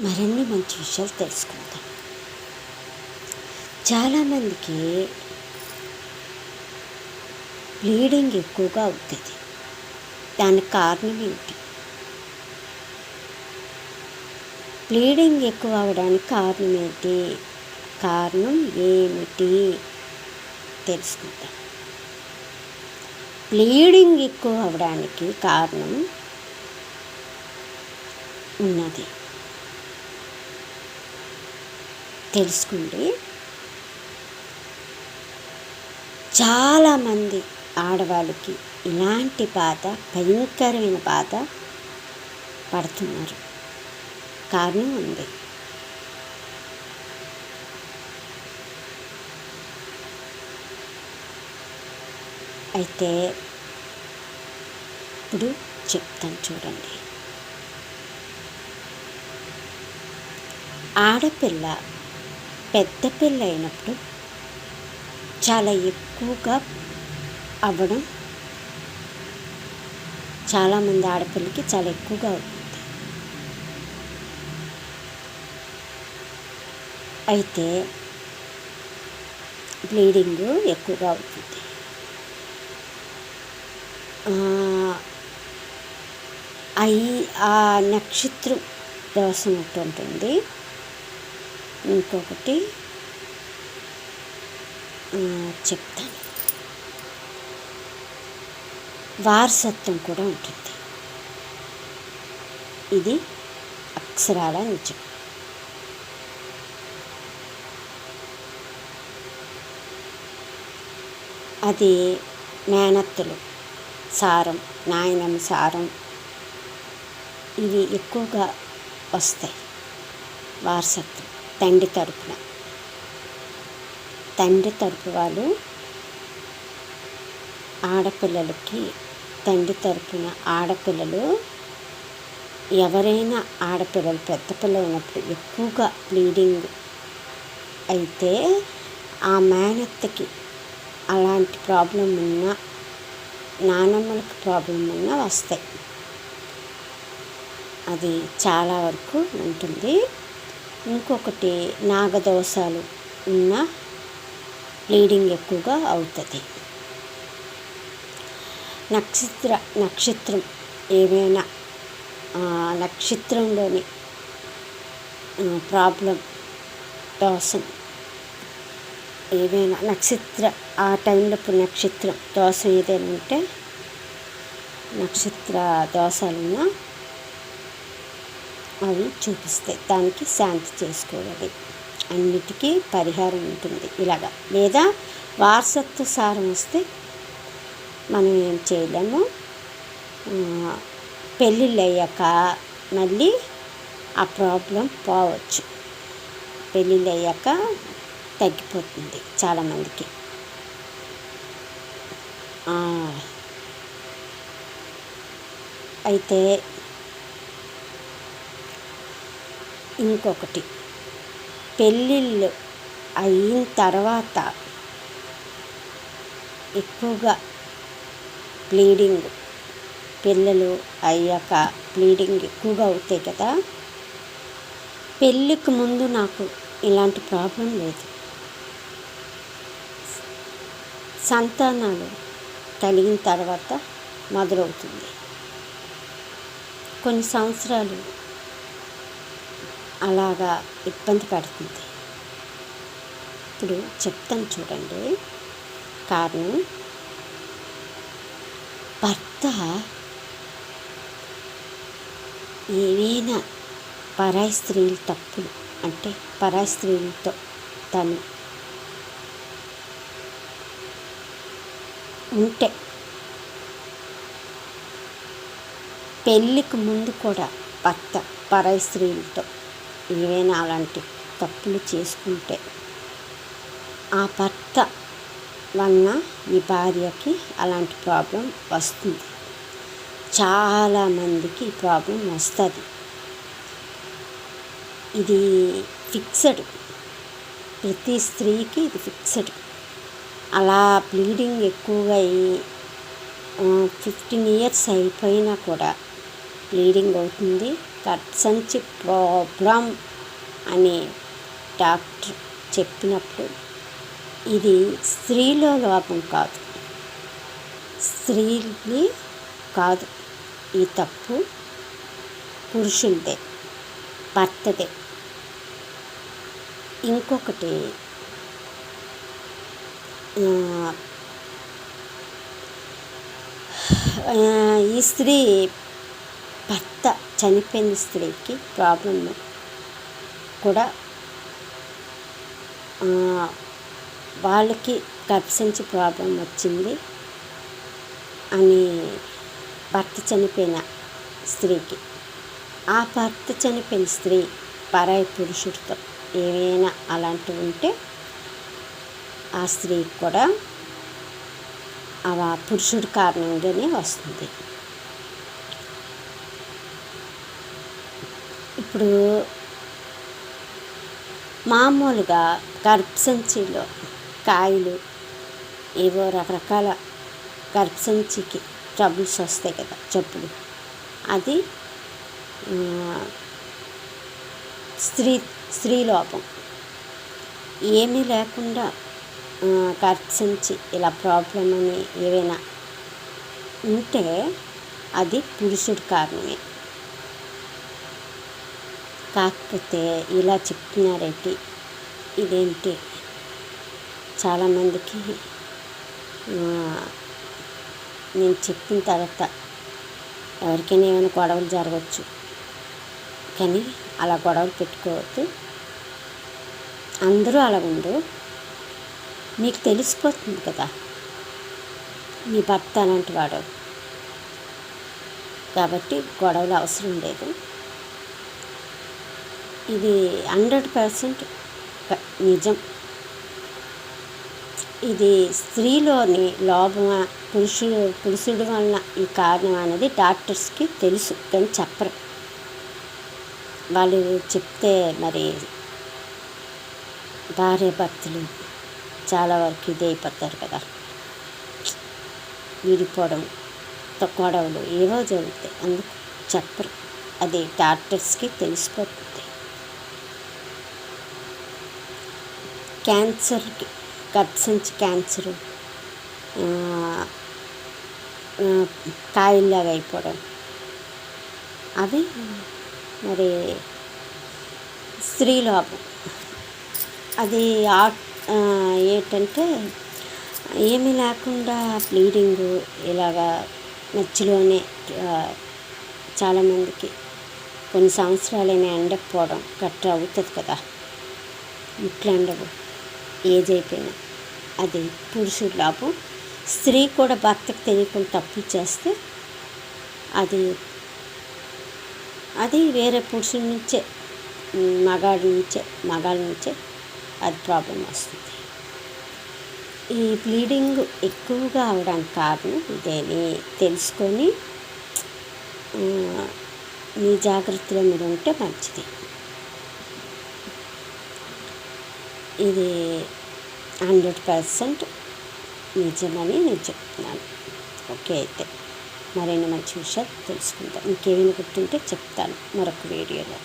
మరిన్ని మంచి విషయాలు తెలుసుకుందాం. చాలామందికి బ్లీడింగ్ ఎక్కువగా అవుతుంది. దానికి కారణం ఏంటి? బ్లీడింగ్ ఎక్కువ అవడానికి కారణం ఏంటి? కారణం ఏమిటి? తెలుసుకుందాం. బ్లీడింగ్ ఎక్కువ అవడానికి కారణం ఉన్నది. తెలుసుకోండి చాలామంది ఆడవాళ్ళకి ఇలాంటి బాధ భయంకరమైన బాధ పడుతున్నారు. కారణం ఉంది. అయితే ఇప్పుడు చెప్తాను చూడండి. ఆడపిల్ల పెద్ద పిల్ల అయినప్పుడు చాలా ఎక్కువగా అవ్వడం చాలామంది ఆడపిల్లకి చాలా ఎక్కువగా అవుతుంది. అయితే బ్లీడింగ్ ఎక్కువగా అవుతుంది. అయి ఆ నక్షత్రం దోషం ఉంటుంది. ఇంకొకటి చెప్తాను వారసత్వం కూడా ఉంటుంది. ఇది అక్షరాల నిజం అది మేనత్తులు సారం నాయనం సారం ఇవి ఎక్కువగా వస్తాయి వారసత్వం. తండ్రి తరపున. తండ్రి తరపు వాళ్ళు ఆడపిల్లలకి తండ్రి తరపున ఆడపిల్లలు ఎవరైనా ఆడపిల్లలు పెద్ద ఉన్నప్పుడు ఎక్కువగా బ్లీడింగ్ అయితే ఆ మేనత్తకి అలాంటి ప్రాబ్లం ఉన్నా నానమ్మలకి ప్రాబ్లం ఉన్నా వస్తాయి. అది చాలా వరకు ఉంటుంది. ఇంకొకటి నాగదోషాలు ఉన్న బ్లీడింగ్ ఎక్కువగా అవుతుంది. నక్షత్ర నక్షత్రం ఏమైనా నక్షత్రంలోని ప్రాబ్లం దోషం ఏమైనా నక్షత్ర ఆ టైంలో నక్షత్రం దోషం ఏదైనా ఉంటే నక్షత్ర దోషాలున్నా అవి చూపిస్తాయి దానికి శాంతి చేసుకోవాలి. అన్నిటికీ పరిహారం ఉంటుంది ఇలాగా. లేదా వారసత్వ సారం వస్తే మనం ఏం చేయలేము. పెళ్ళిళ్ళు అయ్యాక మళ్ళీ ఆ ప్రాబ్లం పోవచ్చు. పెళ్ళిళ్ళు అయ్యాక తగ్గిపోతుంది చాలామందికి. అయితే ఇంకొకటి. పెళ్ళిళ్ళు అయిన తర్వాత ఎక్కువగా బ్లీడింగ్ పిల్లలు అయ్యాక బ్లీడింగ్ ఎక్కువగా అవుతాయి కదా. పెళ్ళికి ముందు నాకు ఇలాంటి ప్రాబ్లం లేదు. సంతానాలు కలిగిన తర్వాత మొదలవుతుంది కొన్ని సంవత్సరాలు అలాగా ఇబ్బంది పడుతుంది. ఇప్పుడు చెప్తాను చూడండి. కారణం భర్త ఏవైనా పరాయి స్త్రీలు తప్పులు అంటే పరాయి స్త్రీలతో తను ఉంటే పెళ్ళికి ముందు కూడా భర్త పరాయి స్త్రీలతో ఏవైనా అలాంటి తప్పులు చేసుకుంటే ఆ భర్త వలన ఈ భార్యకి అలాంటి ప్రాబ్లం వస్తుంది. చాలామందికి ఈ ప్రాబ్లం వస్తుంది. ఇది ఫిక్స్డ్ ప్రతి స్త్రీకి ఇది ఫిక్స్డ్ అలా బ్లీడింగ్ ఎక్కువగా అయ్యి ఫిఫ్టీన్ ఇయర్స్ అయిపోయినా కూడా బ్లీడింగ్ అవుతుంది. కర్సంచి ప్రాబ్లం అని డాక్టర్ చెప్పినప్పుడు ఇది స్త్రీలో లోపం కాదు. స్త్రీని కాదు. ఈ తప్పు పురుషులదే భర్తదే. ఇంకొకటి ఈ స్త్రీ భర్త చనిపోయిన స్త్రీకి ప్రాబ్లం కూడా వాళ్ళకి గర్భసంచి ప్రాబ్లం వచ్చింది అని భర్త చనిపోయిన స్త్రీకి. ఆ భర్త చనిపోయిన స్త్రీ పరాయి పురుషుడితో ఏమైనా అలాంటివి ఉంటే ఆ స్త్రీకి కూడా ఆ పురుషుడి కారణంగానే వస్తుంది. ఇప్పుడు మామూలుగా గర్భసంచిలో కాయలు ఏవో రకరకాల గర్భసంచికి ట్రబుల్స్ వస్తాయి కదా జబ్బులు. అది స్త్రీ స్త్రీ లోపం. ఏమీ లేకుండా గర్భసంచి ఇలా ప్రాబ్లం అని ఏవైనా ఉంటే అది పురుషుడి కారణమే. కాకపోతే ఇలా చెప్తున్నారేంటి ఇదేంటి? చాలామందికి నేను చెప్పిన తర్వాత ఎవరికైనా ఏమైనా గొడవలు జరగవచ్చు. కానీ అలా గొడవలు పెట్టుకోవద్దు. అందరూ అలా ఉండు. మీకు తెలిసిపోతుంది కదా. మీ భర్త అలాంటి వాడు. కాబట్టి గొడవలు అవసరం లేదు. ఇది హండ్రెడ్ పర్సెంట్ నిజం. ఇది స్త్రీలోని లోపం పురుషుడు పురుషుడు వలన ఈ కారణం అనేది డాక్టర్స్కి తెలుసు కానీ చెప్పరు. వాళ్ళు చెప్తే మరి భార్య భర్తలు చాలా వరకు ఇది అయిపోతారు కదా. విడిపోవడం గొడవలు ఏవో జరుగుతాయి. అందుకు చెప్పరు. అది డాక్టర్స్కి తెలిసిపోతుంది. క్యాన్సర్కి గర్భసంచి క్యాన్సరు కాయల్లాగా అయిపోవడం. అవి మరి స్త్రీలోపం అది ఏంటంటే ఏమీ లేకుండా బ్లీడింగ్ ఇలాగా మధ్యలోనే చాలామందికి కొన్ని సంవత్సరాలైనా ఎండకపోవడం గట్రా అవుతుంది కదా. ఇట్లా ఎండవు ఏజ్ అయిపోయినా అది పురుషుడు లాభం స్త్రీ కూడా భర్తకు తెలియకుండా తప్పు చేస్తే అది అది వేరే పురుషుడి నుంచే మగాడి నుంచే మగాడి నుంచే అది ప్రాబ్లం వస్తుంది. ఈ బ్లీడింగ్ ఎక్కువగా అవడానికి కారణం ఇదేని తెలుసుకొని మీ జాగ్రత్తలో మీరు ఉంటే మంచిది. ఇది హండ్రెడ్ పర్సెంట్ నిజమని నేను చెప్తున్నాను. ఓకే అయితే మరిన్ని మంచి విషయాలు తెలుసుకుంటాను ఇంకేమైనా గుర్తుంటే చెప్తాను మరొక వీడియోలో.